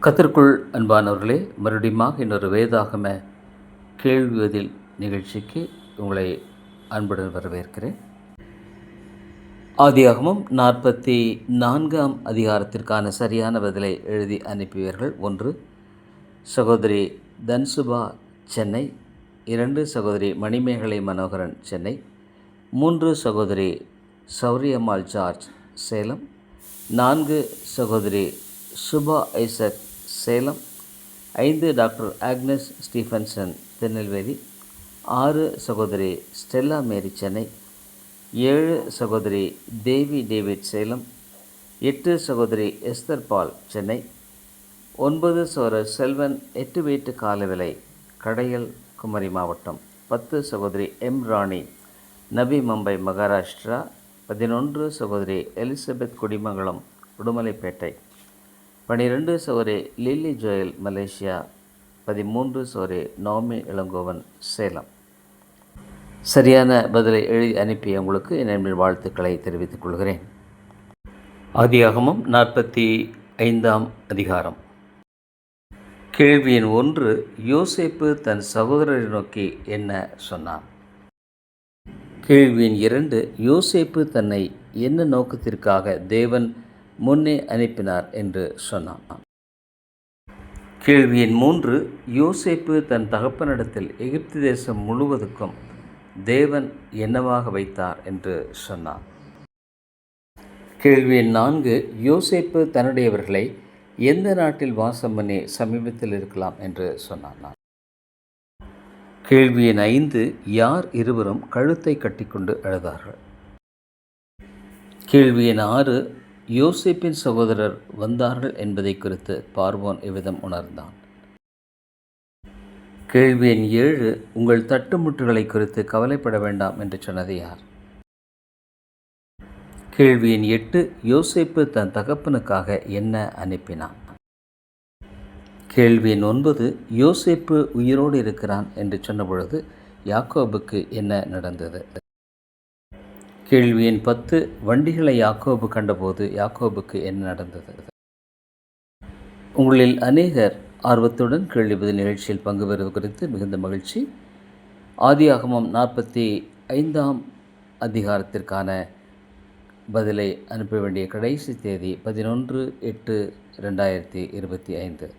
கத்திற்குள் அன்பானவர்களே மறுபடியுமாக இன்னொரு வேதாகம கேள்வியதில் நிகழ்ச்சிக்கு உங்களை அன்புடன் வரவேற்கிறேன். ஆதியாகமும் நாற்பத்தி நான்காம் அதிகாரத்திற்கான சரியான பதிலை எழுதி அனுப்பியவர்கள் ஒன்று சகோதரி தன்சுபா சென்னை இரண்டு சகோதரி மணிமேகலை மனோகரன் சென்னை மூன்று சகோதரி சௌரியம்மாள் ஜார்ஜ் சேலம் நான்கு சகோதரி சுபா ஐசக் சேலம். ஐந்து டாக்டர் ஆக்னஸ் ஸ்டீஃபன்சன் திருநெல்வேலி. ஆறு சகோதரி ஸ்டெல்லா மேரி சென்னை. ஏழு சகோதரி தேவி டேவிட் சேலம். எட்டு சகோதரி எஸ்தர் பால் சென்னை. ஒன்பது சோர செல்வன் எட்டு வீட்டு காலவிலை கடையல் குமரி மாவட்டம். பத்து சகோதரி எம் ராணி நபி மும்பை மகாராஷ்டிரா. பதினொன்று சகோதரி எலிசபெத் குடிமங்கலம் உடுமலைப்பேட்டை. பனிரெண்டு சகோதரி லில்லி ஜோயல் மலேசியா. பதிமூன்று சகோதரி நோமி இளங்கோவன் சேலம். சரியான பதிலை எழுதி அனுப்பிய உங்களுக்கு என் வாழ்த்துக்களை தெரிவித்துக் கொள்கிறேன். ஆதியாகமம் நாற்பத்தி ஐந்தாம் அதிகாரம். கேள்வியின் ஒன்று யோசேப்பு தன் சகோதரரை நோக்கி என்ன சொன்னான்? கேள்வியின் இரண்டு யோசேப்பு தன்னை என்ன நோக்கத்திற்காக தேவன் முன்னே அனுப்பினார் என்று சொன்னான். கேள்வியின் மூன்று யோசேப்பு தன் தகப்பனிடத்தில் எகிப்து தேசம் முழுவதுக்கும் தேவன் என்னவாக வைத்தார் என்று சொன்னார் கேள்வியின் நான்கு யோசேப்பு தன்னுடையவர்களை எந்த நாட்டில் வாசம் பண்ணி சமீபத்தில் இருக்கலாம் என்று சொன்னார் கேள்வியின் ஐந்து யார் இருவரும் கழுத்தை கட்டிக்கொண்டு அழுதார்கள்? கேள்வியின் ஆறு யோசிப்பின் சகோதரர் வந்தார்கள் என்பதை குறித்து பார்வோன் இவ்விதம் உணர்ந்தான். கேள்வி எண் ஏழு உங்கள் தட்டுமுட்டுகளை குறித்து கவலைப்பட வேண்டாம் என்று சொன்னது யார்? கேள்வி எண் எட்டு யோசிப்பு தன் தகப்பனுக்காக என்ன அனுப்பினான்? கேள்வி எண் ஒன்பது யோசிப்பு உயிரோடு இருக்கிறான் என்று சொன்னபொழுது யாக்கோபுக்கு என்ன நடந்தது? கேள்வி எண் பத்து வண்டிகளை யாக்கோபு கண்டபோது யாக்கோபுக்கு என்ன நடந்தது? உங்களில் அநேகர் ஆர்வத்துடன் கேள்வி பதில் நிகழ்ச்சியில் பங்கு பெறுவது குறித்து மிகுந்த மகிழ்ச்சி. ஆதியாகமம் நாற்பத்தி ஐந்தாம் அதிகாரத்திற்கான பதிலை அனுப்ப வேண்டிய கடைசி தேதி பதினொன்று எட்டு ரெண்டாயிரத்தி இருபத்தி ஐந்து.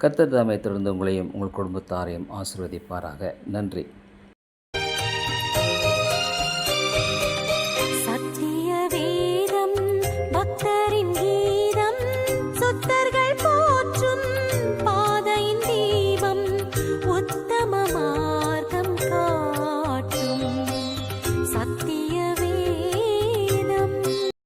கத்தர் தாமை தொடர்ந்து உங்களையும் உங்கள் குடும்பத்தாரையும் ஆசிர்வதிப்பாராக. நன்றி.